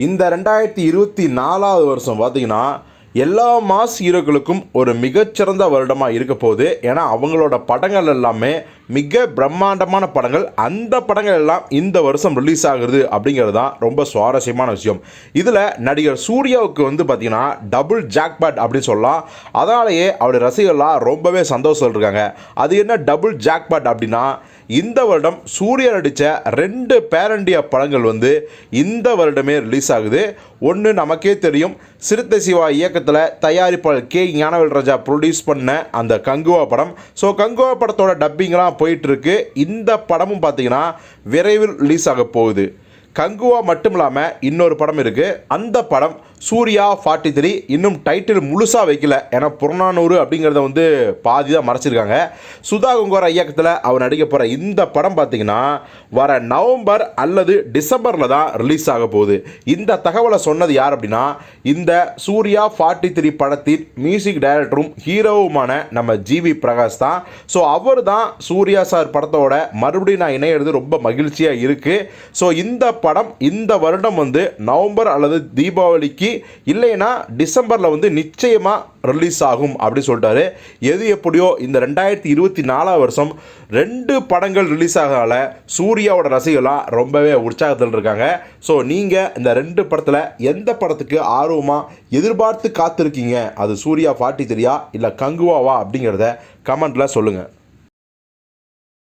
இந்த ரெண்டாயிரத்தி இருபத்தி நாலாவது வருஷம் பார்த்தீங்கன்னா எல்லா மாஸ் ஹீரோக்களுக்கும் ஒரு மிகச்சிறந்த வருடமாக இருக்க போகுது. ஏன்னா அவங்களோட படங்கள் எல்லாமே மிக பிரம்மாண்டமான படங்கள். அந்த படங்கள் எல்லாம் இந்த வருஷம் ரிலீஸ் ஆகுது அப்படிங்கிறது தான் ரொம்ப சுவாரஸ்யமான விஷயம். இதில் நடிகர் சூர்யாவுக்கு வந்து பார்த்திங்கன்னா டபுள் ஜாக்பேட் அப்படின்னு சொல்லலாம். அதனாலேயே அவருடைய ரசிகர்லாம் ரொம்பவே சந்தோஷம் இருக்காங்க அது என்ன டபுள் ஜாக்பேட் அப்படின்னா இந்த வருடம் சூர்யா நடித்த ரெண்டு பேரண்டியா படங்கள் வந்து இந்த வருடமே ரிலீஸ் ஆகுது. ஒன்று நமக்கே தெரியும் சிறுத்தை சிவா இயக்கத்தில் தயாரிப்பாளர் கே ஞானவேல் ராஜா ப்ரொடியூஸ் பண்ண அந்த கங்குவா படம். ஸோ கங்குவா படத்தோட டப்பிங்லாம் போயிட்டுருக்கு. இந்த படமும் பார்த்தீங்கன்னா விரைவில் ரிலீஸ் ஆக போகுது. கங்குவா மட்டும் இல்லாமல் இன்னொரு படம் இருக்குது அந்த படம் சூர்யா ஃபார்ட்டி த்ரீ இன்னும் டைட்டில் முழுசாக வைக்கல. ஏன்னா புறநானூறு அப்படிங்கிறத வந்து பாதி தான் மறைச்சிருக்காங்க. சுதா குங்கோரா இயக்கத்தில் அவர் நடிக்க போகிற இந்த படம் பார்த்தீங்கன்னா வர நவம்பர் அல்லது டிசம்பரில் தான் ரிலீஸ் ஆக போகுது. இந்த தகவலை சொன்னது யார் அப்படின்னா இந்த சூர்யா ஃபார்ட்டி த்ரீ படத்தின் மியூசிக் டைரக்டரும் ஹீரோவுமான நம்ம ஜிவி பிரகாஷ் தான். ஸோ அவர் தான் சூர்யா சார் படத்தோட மறுபடியும் நான் இணையிறது ரொம்ப மகிழ்ச்சியாக இருக்குது ஸோ இந்த படம் இந்த வருடம் வந்து நவம்பர் அல்லது தீபாவளிக்கு இல்லைன்னா டிசம்பரில் வந்து நிச்சயமாக ரிலீஸ் ஆகும் அப்படின்னு சொல்லிட்டாரு. எது எப்படியோ இந்த ரெண்டாயிரத்தி இருபத்தி நாலாம் வருஷம் ரெண்டு படங்கள் ரிலீஸ் ஆகிறதால சூர்யாவோட ரசிகர்களாக ரொம்பவே உற்சாகத்தில் இருக்காங்க. ஸோ நீங்கள் இந்த ரெண்டு படத்தில் எந்த படத்துக்கு ஆர்வமாக எதிர்பார்த்து காத்திருக்கீங்க? அது சூர்யா ஃபார்ட்டி த்ரீயா? இல்லை கங்குவாவா அப்படிங்கிறத கமெண்ட்டில் சொல்லுங்கள்